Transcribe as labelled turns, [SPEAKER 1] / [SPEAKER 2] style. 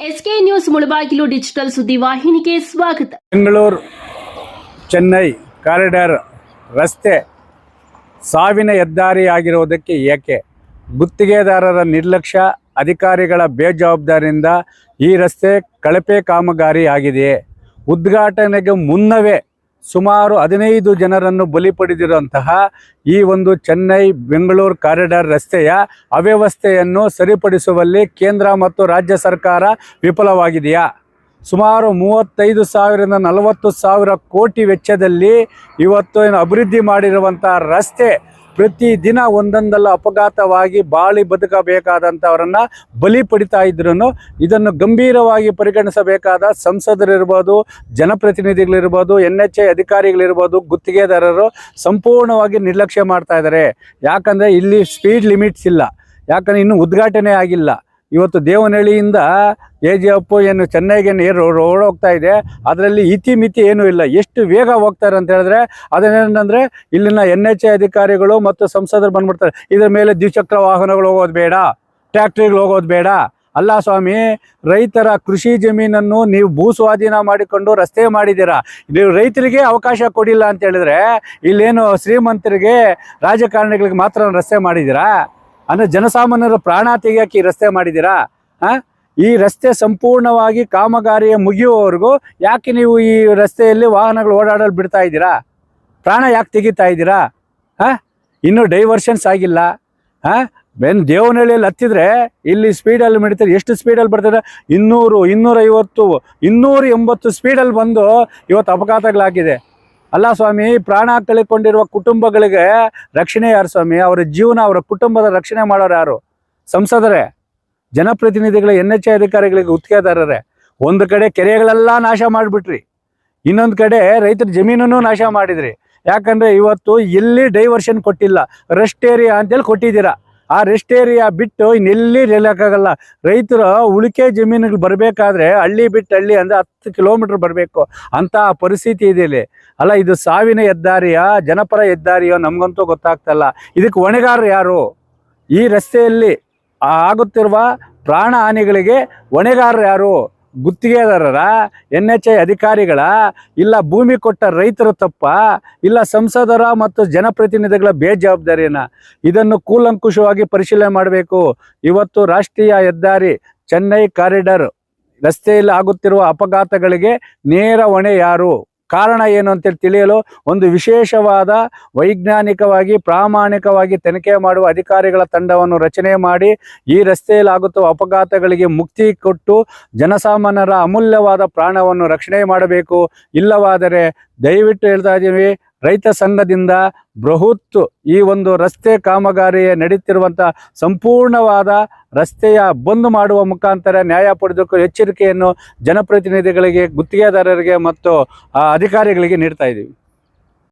[SPEAKER 1] SK news Mulbagal digital ಸುದ್ದಿ ವಾಹಿನಿಗೆ ಸ್ವಾಗತ.
[SPEAKER 2] ಬೆಂಗಳೂರು, ಚೆನ್ನೈ ಕಾರಿಡಾರ್ ರಸ್ತೆ ಸಾವಿನ ಹೆದ್ದಾರಿಯಾಗಿರುವುದಕ್ಕೆ ಏಕೆ? ಗುತ್ತಿಗೆದಾರರ ನಿರ್ಲಕ್ಷ್ಯ, ಅಧಿಕಾರಿಗಳ ಬೇಜವಾಬ್ದಾರಿಯಿಂದ ಈ ರಸ್ತೆ ಕಳಪೆ ಕಾಮಗಾರಿ ಆಗಿದೆಯೇ ಉದ್ಘಾಟನೆಗೆ ಮುನ್ನವೇ ಸುಮಾರು ಹದಿನೈದು ಜನರನ್ನು ಬಲಿ ಪಡೆದಿರುವಂತಹ ಈ ಒಂದು ಚೆನ್ನೈ ಬೆಂಗಳೂರು ಕಾರಿಡಾರ್ ರಸ್ತೆಯ ಅವ್ಯವಸ್ಥೆಯನ್ನು ಸರಿಪಡಿಸುವಲ್ಲಿ ಕೇಂದ್ರ ಮತ್ತು ರಾಜ್ಯ ಸರ್ಕಾರ ವಿಫಲವಾಗಿದೆಯಾ? ಸುಮಾರು ಮೂವತ್ತೈದು ಸಾವಿರದ ನಲವತ್ತು ಸಾವಿರ ಕೋಟಿ ವೆಚ್ಚದಲ್ಲಿ ಇವತ್ತು ಅಭಿವೃದ್ಧಿ ಮಾಡಿರುವಂಥ ರಸ್ತೆ ಪ್ರತಿದಿನ ಒಂದೊಂದಲ್ಲ ಅಪಘಾತವಾಗಿ ಬಾಳಿ ಬದುಕಬೇಕಾದಂಥವರನ್ನು ಬಲಿ ಪಡಿತಾ ಇದ್ರು ಇದನ್ನು ಗಂಭೀರವಾಗಿ ಪರಿಗಣಿಸಬೇಕಾದ ಸಂಸದರಿರ್ಬೋದು, ಜನಪ್ರತಿನಿಧಿಗಳಿರ್ಬೋದು ಎನ್ ಎಚ್ ಐ ಅಧಿಕಾರಿಗಳಿರ್ಬೋದು, ಗುತ್ತಿಗೆದಾರರು ಸಂಪೂರ್ಣವಾಗಿ ನಿರ್ಲಕ್ಷ್ಯ ಮಾಡ್ತಾ ಇದ್ದಾರೆ. ಯಾಕಂದರೆ ಇಲ್ಲಿ ಸ್ಪೀಡ್ ಲಿಮಿಟ್ಸ್ ಇಲ್ಲ. ಯಾಕಂದರೆ ಇನ್ನೂ ಉದ್ಘಾಟನೆ ಆಗಿಲ್ಲ. ಇವತ್ತು ದೇವನಹಳ್ಳಿಯಿಂದ ಎ ಜಿ ಅಪ್ಪು ಏನು ಚೆನ್ನೈಗೆ ನೀರು ರೋಡ್ ಹೋಗ್ತಾ ಇದೆ. ಅದರಲ್ಲಿ ಇತಿ ಮಿತಿ ಏನೂ ಇಲ್ಲ. ಎಷ್ಟು ವೇಗ ಹೋಗ್ತಾರೆ ಅಂತ ಹೇಳಿದ್ರೆ ಅದನ್ನೇನಂದ್ರೆ ಇಲ್ಲಿನ ಎನ್ ಎಚ್ ಎ ಅಧಿಕಾರಿಗಳು ಮತ್ತು ಸಂಸದರು ಬಂದ್ಬಿಡ್ತಾರೆ. ಇದ್ರ ಮೇಲೆ ದ್ವಿಚಕ್ರ ವಾಹನಗಳು ಹೋಗೋದು ಬೇಡ. ಟ್ಯಾಕ್ಟ್ರಿಗಳು ಹೋಗೋದು ಬೇಡ. ಅಲ್ಲ ಸ್ವಾಮಿ, ರೈತರ ಕೃಷಿ ಜಮೀನನ್ನು ನೀವು ಭೂ ಸ್ವಾಧೀನ ಮಾಡಿಕೊಂಡು ರಸ್ತೆ ಮಾಡಿದ್ದೀರಾ? ನೀವು ರೈತರಿಗೆ ಅವಕಾಶ ಕೊಡಿಲ್ಲ ಅಂತ ಹೇಳಿದ್ರೆ ಇಲ್ಲೇನು ಶ್ರೀಮಂತರಿಗೆ ರಾಜಕಾರಣಿಗಳಿಗೆ ಮಾತ್ರ ರಸ್ತೆ ಮಾಡಿದ್ದೀರಾ? ಅಂದರೆ ಜನಸಾಮಾನ್ಯರ ಪ್ರಾಣ ತೆಗಿಯೋಕೆ ಈ ರಸ್ತೆ ಮಾಡಿದ್ದೀರಾ? ಹಾಂ ಈ ರಸ್ತೆ ಸಂಪೂರ್ಣವಾಗಿ ಕಾಮಗಾರಿಯ ಮುಗಿಯುವವರೆಗೂ ಯಾಕೆ ನೀವು ಈ ರಸ್ತೆಯಲ್ಲಿ ವಾಹನಗಳು ಓಡಾಡಲು ಬಿಡ್ತಾ ಇದ್ದೀರಾ? ಪ್ರಾಣ ಯಾಕೆ ತೆಗಿತಾ ಇದ್ದೀರಾ? ಹಾಂ ಇನ್ನೂ ಡೈವರ್ಷನ್ಸ್ ಆಗಿಲ್ಲ. ಹಾಂ ಬೆನ್ ದೇವನಹಳ್ಳಿಯಲ್ಲಿ ಹತ್ತಿದ್ರೆ ಇಲ್ಲಿ ಸ್ಪೀಡಲ್ಲಿ ಮಿಡ್ತಾರೆ ಎಷ್ಟು ಸ್ಪೀಡಲ್ಲಿ ಬರ್ತಾರೆ ಇನ್ನೂರು, ಇನ್ನೂರೈವತ್ತು ಇನ್ನೂರ ಎಂಬತ್ತು ಸ್ಪೀಡಲ್ಲಿ ಬಂದು ಇವತ್ತು ಅಪಘಾತಗಳಾಗಿದೆ. ಅಲ್ಲ ಸ್ವಾಮಿ, ಪ್ರಾಣ ಕಳ್ಕೊಂಡಿರುವ ಕುಟುಂಬಗಳಿಗೆ ರಕ್ಷಣೆ ಯಾರು ಸ್ವಾಮಿ? ಅವರ ಜೀವನ, ಅವರ ಕುಟುಂಬದ ರಕ್ಷಣೆ ಮಾಡೋರು ಯಾರು? ಸಂಸದರೇ, ಜನಪ್ರತಿನಿಧಿಗಳ ಎನ್ ಎಚ್ ಐ ಅಧಿಕಾರಿಗಳಿಗೆ ಗುತ್ತಿಗೆದಾರರೇ, ಒಂದು ಕಡೆ ಕೆರೆಗಳೆಲ್ಲ ನಾಶ ಮಾಡಿಬಿಟ್ರಿ, ಇನ್ನೊಂದು ಕಡೆ ರೈತರ ಜಮೀನನ್ನು ನಾಶ ಮಾಡಿದ್ರಿ. ಯಾಕಂದ್ರೆ ಇವತ್ತು ಎಲ್ಲಿ ಡೈವರ್ಷನ್ ಕೊಟ್ಟಿಲ್ಲ ರೆಸ್ಟ್ ಏರಿಯಾ ಅಂತೇಳಿ ಕೊಟ್ಟಿದ್ದೀರಾ? ಆ ರೆಸ್ಟ್ ಏರಿಯಾ ಬಿಟ್ಟು ಇನ್ನೆಲ್ಲಿ ನಿಲ್ಲಕ್ಕಾಗಲ್ಲ ರೈತರು ಉಳಿಕೆ ಜಮೀನುಗಳು ಬರಬೇಕಾದ್ರೆ ಹಳ್ಳಿ ಬಿಟ್ಟು ಹಳ್ಳಿ ಅಂದರೆ ಹತ್ತು ಕಿಲೋಮೀಟ್ರ್ ಬರಬೇಕು. ಅಂತ ಪರಿಸ್ಥಿತಿ ಇದೆ ಅಲ್ಲ, ಇದು ಸಾವಿನ ಹೆದ್ದಾರಿಯ, ಜನಪರ ಹೆದ್ದಾರಿಯೋ ನಮಗಂತೂ ಗೊತ್ತಾಗ್ತಲ್ಲ. ಇದಕ್ಕೆ ಹೊಣೆಗಾರರು ಯಾರು? ಈ ರಸ್ತೆಯಲ್ಲಿ ಆಗುತ್ತಿರುವ ಪ್ರಾಣ ಹಾನಿಗಳಿಗೆ ಹೊಣೆಗಾರರು ಯಾರು? ಗುತ್ತಿಗೆದಾರರ ಎನ್ ಎಚ್ ಐ ಅಧಿಕಾರಿಗಳ, ಇಲ್ಲ ಭೂಮಿ ಕೊಟ್ಟ ರೈತರ ತಪ್ಪ, ಇಲ್ಲ ಸಂಸದರ ಮತ್ತು ಜನಪ್ರತಿನಿಧಿಗಳ ಬೇಜವಾಬ್ದಾರಿನ ಇದನ್ನು ಕೂಲಂಕುಷವಾಗಿ ಪರಿಶೀಲನೆ ಮಾಡಬೇಕು. ಇವತ್ತು ರಾಷ್ಟ್ರೀಯ ಹೆದ್ದಾರಿ ಚೆನ್ನೈ ಕಾರಿಡಾರ್ ರಸ್ತೆಯಲ್ಲಿ ಆಗುತ್ತಿರುವ ಅಪಘಾತಗಳಿಗೆ ನೇರ ಹೊಣೆ ಯಾರು? ಕಾರಣ ಏನು ಅಂತೇಳಿ ತಿಳಿಯಲು ಒಂದು ವಿಶೇಷವಾದ ವೈಜ್ಞಾನಿಕವಾಗಿ, ಪ್ರಾಮಾಣಿಕವಾಗಿ ತನಿಖೆ ಮಾಡುವ ಅಧಿಕಾರಿಗಳ ತಂಡವನ್ನು ರಚನೆ ಮಾಡಿ, ಈ ರಸ್ತೆಯಲ್ಲಿ ಆಗುತ್ತೋ ಅಪಘಾತಗಳಿಗೆ ಮುಕ್ತಿ ಕೊಟ್ಟು ಜನಸಾಮಾನ್ಯರ ಅಮೂಲ್ಯವಾದ ಪ್ರಾಣವನ್ನು ರಕ್ಷಣೆ ಮಾಡಬೇಕು. ಇಲ್ಲವಾದರೆ ದಯವಿಟ್ಟು ಹೇಳ್ತಾ ಇದ್ದೀವಿ ರೈತ ಸಂಘದಿಂದ ಬೃಹತ್ ಈ ಒಂದು ರಸ್ತೆ ಕಾಮಗಾರಿ ನಡೀತಿರುವಂಥ ಸಂಪೂರ್ಣವಾದ ರಸ್ತೆಯ ಬಂದ್ ಮಾಡುವ ಮುಖಾಂತರ ನ್ಯಾಯ ಪಡೆದಕ್ಕೂ ಎಚ್ಚರಿಕೆಯನ್ನು ಜನಪ್ರತಿನಿಧಿಗಳಿಗೆ ಗುತ್ತಿಗೆದಾರರಿಗೆ ಮತ್ತು ಅಧಿಕಾರಿಗಳಿಗೆ ನೀಡ್ತಾ ಇದ್ದೀವಿ.